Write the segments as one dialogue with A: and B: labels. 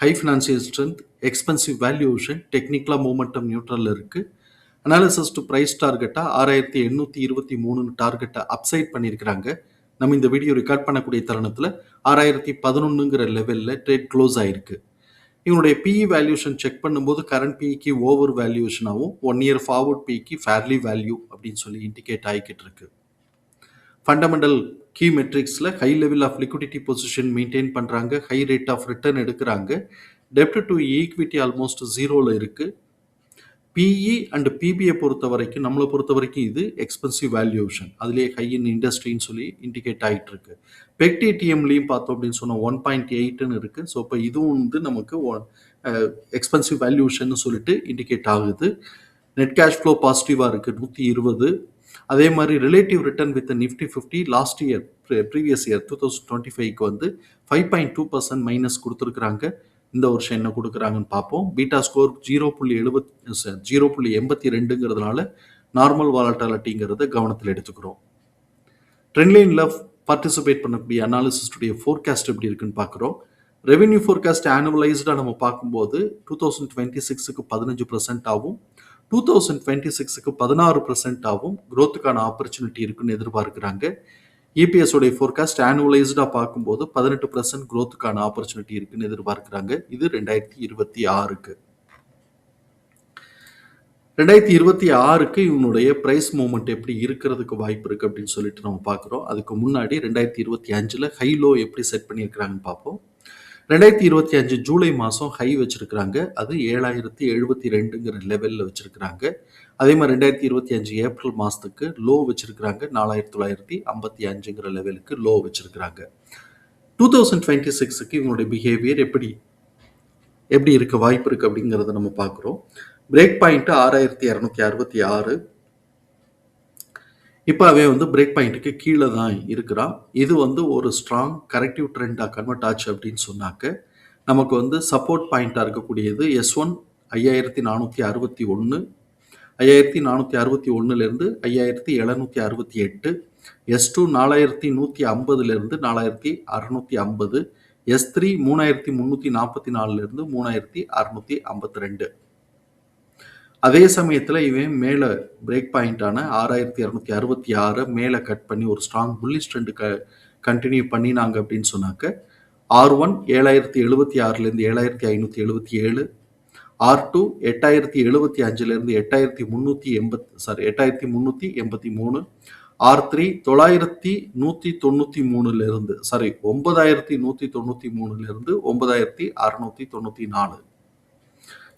A: High financial strength expensive valuation டெக்னிக்கலாக momentum நியூட்ரலில் இருக்குது அனாலிசிஸ் டு ப்ரைஸ் டார்கெட்டாக ஆறாயிரத்தி எண்ணூற்றி இருபத்தி மூணுன்னு டார்கெட்டை அப்சைட் பண்ணியிருக்கிறாங்க நம்ம இந்த வீடியோ ரெக்கார்ட் பண்ணக்கூடிய தருணத்தில் ஆறாயிரத்தி பதினொன்றுங்கிற லெவலில் ட்ரேட் க்ளோஸ் ஆகிருக்கு இவனுடைய பிஇ வேல்யூஷன் செக் பண்ணும்போது கரண்ட் பிஇக்கு ஓவர் வேல்யூஷனாகவும் ஒன் இயர் ஃபார்வர்ட் பிஇக்கு ஃபேர்லி வேல்யூ அப்படின்னு சொல்லி இண்டிகேட் ஆகிக்கிட்டு இருக்கு. Fundamental key மெட்ரிக்ஸில் high level of liquidity position maintain பண்ணுறாங்க ஹை ரேட் ஆஃப் ரிட்டர்ன் எடுக்கிறாங்க. டெப்ட் டு ஈக்விட்டி ஆல்மோஸ்ட் ஜீரோவில் இருக்குது பிஇ அண்ட் பிபிஐ பொறுத்த வரைக்கும் நம்மளை பொறுத்த வரைக்கும் இது எக்ஸ்பென்சிவ் வேல்யூஷன் அதுலேயே ஹை இன் இண்டஸ்ட்ரின்னு சொல்லி இண்டிகேட் ஆகிட்டு இருக்கு பெக்ட் பார்த்தோம் அப்படின்னு சொன்னால் ஒன் பாயிண்ட் எயிட்டுன்னு இருக்குது ஸோ இப்போ இதுவும் வந்து நமக்கு எக்ஸ்பென்சிவ் வேல்யூஷன் சொல்லிட்டு இண்டிகேட் ஆகுது. நெட் கேஷ் ஃப்ளோ பாசிட்டிவாக இருக்குது நூற்றி இருபது. அதே மாதிரி relative return with Nifty fifty last year previous year two thousand twenty ஃபைவ்க்கு வந்து five point two percent minus கொடுத்துருக்குறாங்க. இந்த வருஷம் என்ன கொடுக்குறாங்கன்னு பார்ப்போம். பீட்டா ஸ்கோர் ஜீரோ புள்ளி எழுபத் ஜீரோ புள்ளி எண்பத்தி ரெண்டுங்கிறதுனால நார்மல் வாலட்டாலிட்டிங்கிறத கவனத்தில் எடுத்துக்கிறோம். ட்ரெண்ட்லைனில் பார்ட்டிசிபேட் பண்ணக்கூடிய அனாலிசிஸ்டுடைய ஃபோர்காஸ்ட் எப்படி இருக்குன்னு பார்க்குறோம். ரெவென்யூ ஃபோர்காஸ்ட் ஆனுவலைஸ்டாக நம்ம பார்க்கும்போது டூ தௌசண்ட் டுவெண்ட்டி சிக்ஸுக்கு பதினஞ்சு பர்சன்ட் ஆகும். டூ தௌசண்ட் டுவெண்ட்டி சிக்ஸுக்கு பதினாறு பர்சன்டாகவும் க்ரோத்துக்கான ஆப்பர்ச்சுனிட்டி இருக்குன்னு எதிர்பார்க்குறாங்க. இபிஎஸ் உடைய ஃபோர்காஸ்ட் ஆனுவலைஸ்டாக பார்க்கும்போது பதினெட்டு பர்சன்ட் க்ரோத்துக்கான ஆப்பர்ச்சுனிட்டி இருக்குன்னு எதிர்பார்க்குறாங்க. இது ரெண்டாயிரத்தி இருபத்தி ஆறுக்கு. ரெண்டாயிரத்தி இருபத்தி ஆறுக்கு இவனுடைய ப்ரைஸ் மூமெண்ட் எப்படி இருக்கிறதுக்கு வாய்ப்பு இருக்குது அப்படின்னு சொல்லிட்டு நம்ம பார்க்குறோம். அதுக்கு முன்னாடி ரெண்டாயிரத்தி இருபத்தி அஞ்சில் ஹை லோ எப்படி செட் பண்ணியிருக்கிறாங்கன்னு பார்ப்போம். ரெண்டாயிரத்தி இருபத்தி அஞ்சு ஜூலை மாதம் ஹை வச்சுருக்கிறாங்க. அது ஏழாயிரத்தி எழுபத்தி ரெண்டுங்கிற லெவலில் வச்சுருக்கிறாங்க. அதே மாதிரி ரெண்டாயிரத்தி இருபத்தி அஞ்சு ஏப்ரல் மாதத்துக்கு லோ வச்சுருக்கிறாங்க. நாலாயிரத்தி தொள்ளாயிரத்தி ஐம்பத்தி அஞ்சுங்கிற லெவலுக்கு லோ வச்சுருக்கிறாங்க. டூ தௌசண்ட் டுவெண்ட்டி சிக்ஸுக்கு இவங்களுடைய பிஹேவியர் எப்படி எப்படி இருக்க வாய்ப்பு இருக்குது அப்படிங்கிறத நம்ம பார்க்குறோம். பிரேக் பாயிண்ட்டு ஆறாயிரத்தி இரநூத்தி அறுபத்தி ஆறு இப்போ அவன் வந்து பிரேக் பாயிண்ட்டுக்கு கீழே தான் இருக்கிறான் இது வந்து ஒரு ஸ்ட்ராங் கரெக்டிவ் ட்ரெண்டாக கன்வெர்ட் ஆச்சு அப்படின்னு சொன்னாக்க நமக்கு வந்து சப்போர்ட் பாயிண்ட்டாக இருக்கக்கூடியது எஸ் ஒன் ஐயாயிரத்தி நானூற்றி அறுபத்தி ஒன்று ஐயாயிரத்தி நானூற்றி அறுபத்தி ஒன்றுலேருந்து ஐயாயிரத்தி எழுநூற்றி அறுபத்தி எட்டு எஸ் டூ நாலாயிரத்தி நூற்றி ஐம்பதுலேருந்து நாலாயிரத்தி அறநூற்றி ஐம்பது எஸ் த்ரீ மூணாயிரத்தி முந்நூற்றி நாற்பத்தி நாலுலேருந்து மூணாயிரத்தி அறநூற்றி ஐம்பத்தி ரெண்டு. அதே சமயத்தில் இவன் மேலே பிரேக் பாயிண்டான ஆறாயிரத்தி இரநூத்தி அறுபத்தி ஆறு மேலே கட் பண்ணி ஒரு ஸ்ட்ராங் புல்லிஷ் ட்ரெண்டு க கண்டினியூ பண்ணினாங்க அப்படின்னு சொன்னாக்க ஆர் ஒன் ஏழாயிரத்தி எழுபத்தி ஆறுலேருந்து ஏழாயிரத்தி ஐநூற்றி எழுபத்தி ஏழு ஆர் டூ எட்டாயிரத்தி எழுபத்தி அஞ்சுலேருந்து எட்டாயிரத்தி முந்நூற்றி எண்பத் சாரி எட்டாயிரத்தி முந்நூற்றி எண்பத்தி மூணு ஆர் த்ரீ தொள்ளாயிரத்தி நூற்றி தொண்ணூற்றி மூணுலேருந்து சாரி ஒன்பதாயிரத்தி நூற்றி தொண்ணூற்றி மூணுலேருந்து ஒன்பதாயிரத்தி அறநூற்றி தொண்ணூற்றி நாலு.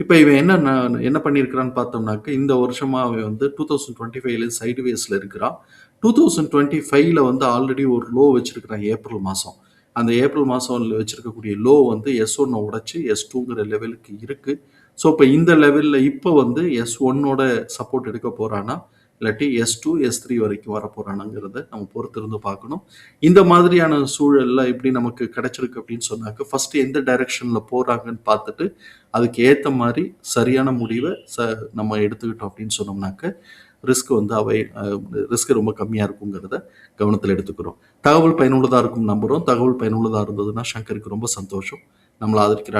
A: இப்போ இவன் என்ன என்ன பண்ணியிருக்கிறான்னு பார்த்தோம்னாக்க இந்த வருஷமாக அவன் வந்து டூ தௌசண்ட் டுவெண்ட்டி ஃபைவ்ல சைடு வேஸில் இருக்கிறான். டூ தௌசண்ட் டுவெண்ட்டி ஃபைவ்ல வந்து ஆல்ரெடி ஒரு லோ வச்சிருக்கிறான் ஏப்ரல் மாதம் அந்த ஏப்ரல் மாதம் வச்சிருக்கக்கூடிய லோ வந்து எஸ் ஒன்னை உடச்சி எஸ் டூங்கிற லெவலுக்கு இருக்குது ஸோ இப்போ இந்த லெவலில் இப்போ வந்து எஸ் ஒன்னோட சப்போர்ட் எடுக்க போகிறான்னா இல்லாட்டி எஸ் டூ எஸ் த்ரீ வரைக்கும் வர போகிறானுங்கிறத நம்ம பொறுத்திருந்து பார்க்கணும். இந்த மாதிரியான சூழலில் எப்படி நமக்கு கிடைச்சிருக்கு அப்படின்னு சொன்னாக்க ஃபஸ்ட்டு எந்த டைரக்ஷனில் போகிறாங்கன்னு பார்த்துட்டு அதுக்கு ஏற்ற மாதிரி சரியான முடிவை ச நம்ம எடுத்துக்கிட்டோம் அப்படின்னு சொன்னோம்னாக்க ரிஸ்க் வந்து அவை ரிஸ்க் ரொம்ப கம்மியாக இருக்குங்கிறத கவனத்தில் எடுத்துக்கிறோம். தகவல் பயனுள்ளதாக இருக்கும் நம்புகிறோம் தகவல் பயனுள்ளதாக இருந்ததுன்னா சங்கருக்கு ரொம்ப சந்தோஷம். நம்மளை ஆதரிக்கிற